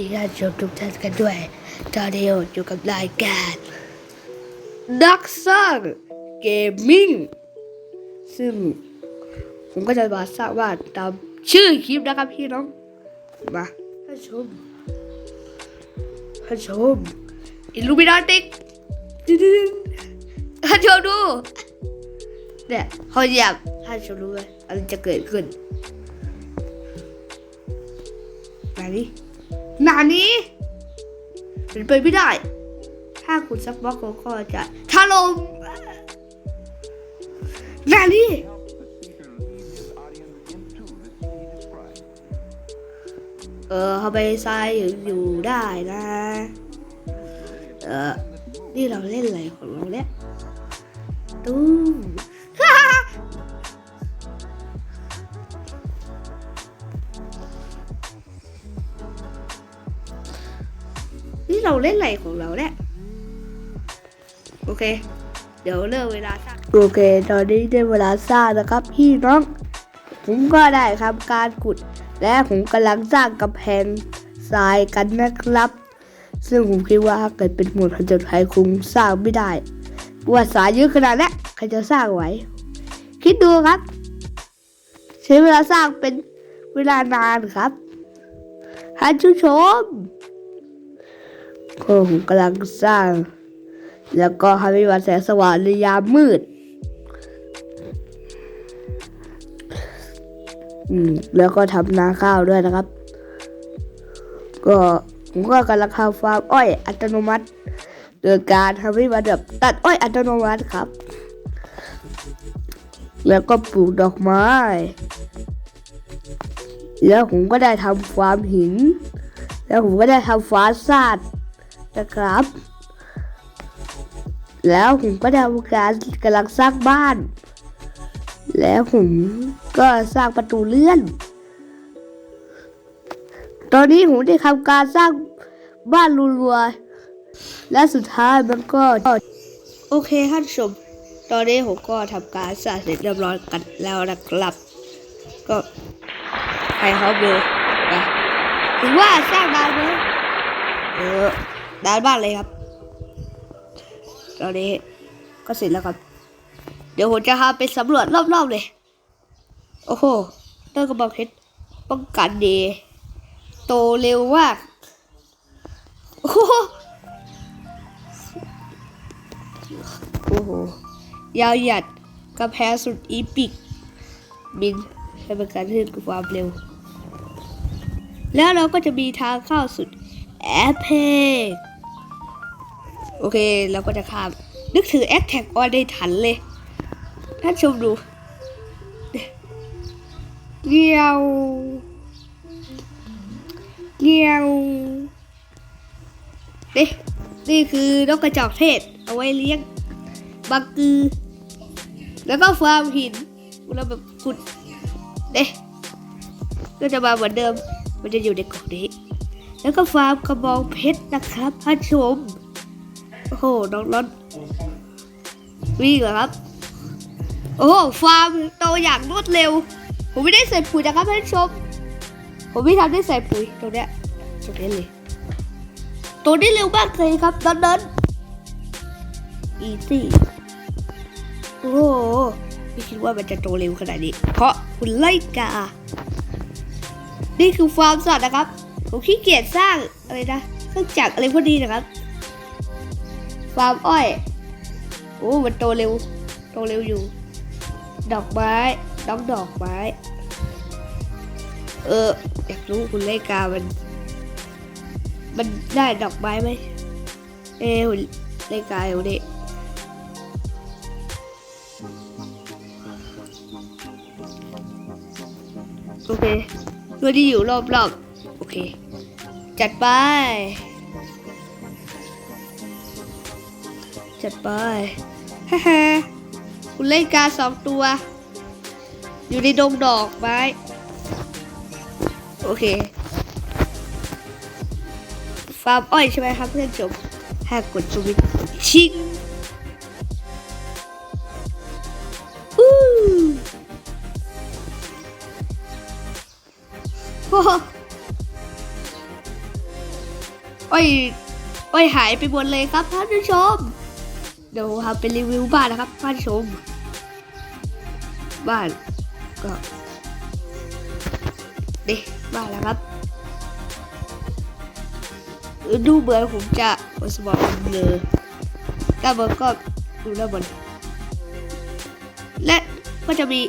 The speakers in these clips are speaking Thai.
ดีงานชมทุกท่านกันด้วยตอนนี้อยู่กับรายการนักสร้างเกมมิ่งซึ่งผมก็จะมาสร้างบ้านตามชื่อคลิปนะครับพี่น้อง มาท่านชมท่านชมอิลูมินาติกท่านชมดูเนี่ยพอเหยียบท่านชมรู้ไหมอะไรจะเกิดขึ้นนา นี้นานี้ เป็นไปไม่ได้ ถ้าคุณซักบล็อกก็จะถล่มนานี้เออเขาไปทรายอยู่อยู่ได้นะ เออนี่เราเล่นอะไรของเราเนี่ยตู้ มนี่เราเล่นอะไรของเราเนี่โอเค เดี๋ยวเลิกเวลาสร้าโอเค ตอนนี้ได้เวลาสร้างนะครับพี่น้องผมก็ได้ทำการขุด และผมกำลังสร้างกำแพงทรายกันนะครับ ซึ่งผมคิดว่าถ้าเกิดเป็นหมวดผจญภัยคงสร้างไม่ได้เพราะว่าสายเยอะขนาดนี้ใครจะสร้างไหว คิดดูครับ ใช้เวลาสร้างเป็นเวลานานครับท่านผู้ชม ก็ผมกำลังสร้าง แล้วก็ให้มีวันแสงสว่างในยามมืด อืม แล้วก็ทำนาข้าวด้วยนะครับ ก็ผมก็กำลังทำฟาร์มอ้อยอัตโนมัติ โดยการทำให้มันแบบตัดอ้อยอัตโนมัติครับ แล้วก็ปลูกดอกไม้ แล้วผมก็ได้ทำฟาร์มหิน แล้วผมก็ได้ทำฟาร์มสัตว์ นะครับ แล้วผมก็ทำการกำลังสร้างบ้าน แล้วผมก็สร้างประตูเลื่อน ตอนนี้ผมได้ทำการสร้างบ้านรัวๆและสุดท้ายมันก็ โอเคท่านชม ตอนนี้ผมก็ทำการสร้างเสร็จเรียบร้อยกันแล้วนะครับ ก็ไปฮอบเลยนะถือว่าสร้างนานไหมเออ นานมากเลยครับ ตอนนี้ก็เสร็จแล้วครับ เดี๋ยวผมจะพาไปสำรวจรอบๆเลย โอ้โหต้นกระบอกเพชรป้องกันดี โตเร็วมากโอ้โหโอ้โห ยาวหยัดกระแพงสุดอีปิกบินให้เป็นการขึ้นกับความเร็ว แล้วเราก็จะมีทางเข้าสุดแอปเพ โอเคเราก็จะข้าม นึกถึงแอคแท็กออนได้ทันเลยท่านชมดูเงี้ยวเงี้ยวนี่นี่คือนกกระจอกเทศ เอาไว้เลี้ยงบังกือ แล้วก็ฟาร์มหินเราแบบขุดเด้ก็จะมาเหมือนเดิม มันจะอยู่ในกล่องนี้ แล้วก็ฟาร์มกระบองเพชรนะครับท่านชม โอ้โหน้องร้อนวิ่งเหรอครับ โอ้โหฟาร์มโตอย่างรวดเร็ว ผมไม่ได้ใส่ปุ๋ยนะครับท่านผู้ชม ผมไม่ทำได้ใส่ปุ๋ยตรงเนี้ยตรงนี้เลยตัวนี้เร็วมากเลยครับดันดันอีซี่โอ้โหไม่คิดว่ามันจะโตเร็วขนาดนี้ เพราะคุณไล่กา นี่คือฟาร์มสัตว์นะครับ ผมขี้เกียจสร้างอะไรนะเครื่องจักรอะไรพวกนี้นะครับ ฟาร์มอ้อยโอ้มันโตเร็ว โตเร็วอยู่ ดอกไม้น้องดอกไม้ เออ อยากรู้คุณเลกา มัน มันได้ดอกไม้ไหม เออคุณเลกาอยู่ดิโอเคเพื่อที่อยู่รอบๆ โอเค จัดไป จัดไปฮ่าฮ่าคุณเล่นกาสองตัว อยู่ในดงดอกไม้ โอเค ฟาร์มอ้อยใช่ไหมครับเพื่อนชมถ้ากดสวิตชิงอู้โอ้โอ้อยอ้อยหายไปหมดเลยครับท่านผู้ชม เดี๋ยวทำเป็นรีวิวบ้านนะครับท่านชม บ้านก็ดิบ้านแล้วครับ ดูเหมือนผมจะสมองเบลอแต่มันก็ดูแล้วมันและก็จะมี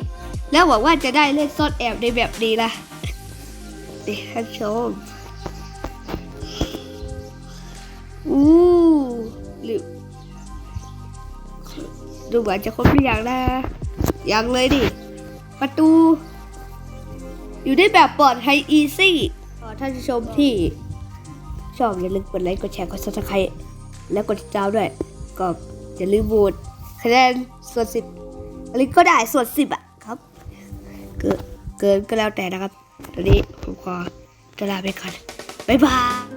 แล้วหวังว่าจะได้เล่นซ่อนแอบในแบบนี้นะดิท่านชมอู้หรือ ดูเหมือนจะครบหรือยังนะยังเลยดิ ประตู อยู่ได้แบบปลอดภัยอีซี่ท่านผู้ชมที่ชอบอย่าลืมกดไลค์กดแชร์กดซับสไครต์แล้วกดติดตามด้วย ก็อย่าลืมโหวตคะแนนส่วนสิบอะไรก็ได้ส่วนสิบอะครับ เกินเกินก็แล้วแต่นะครับ ตอนนี้ผมขอจะลาไปก่อนบ๊ายบาย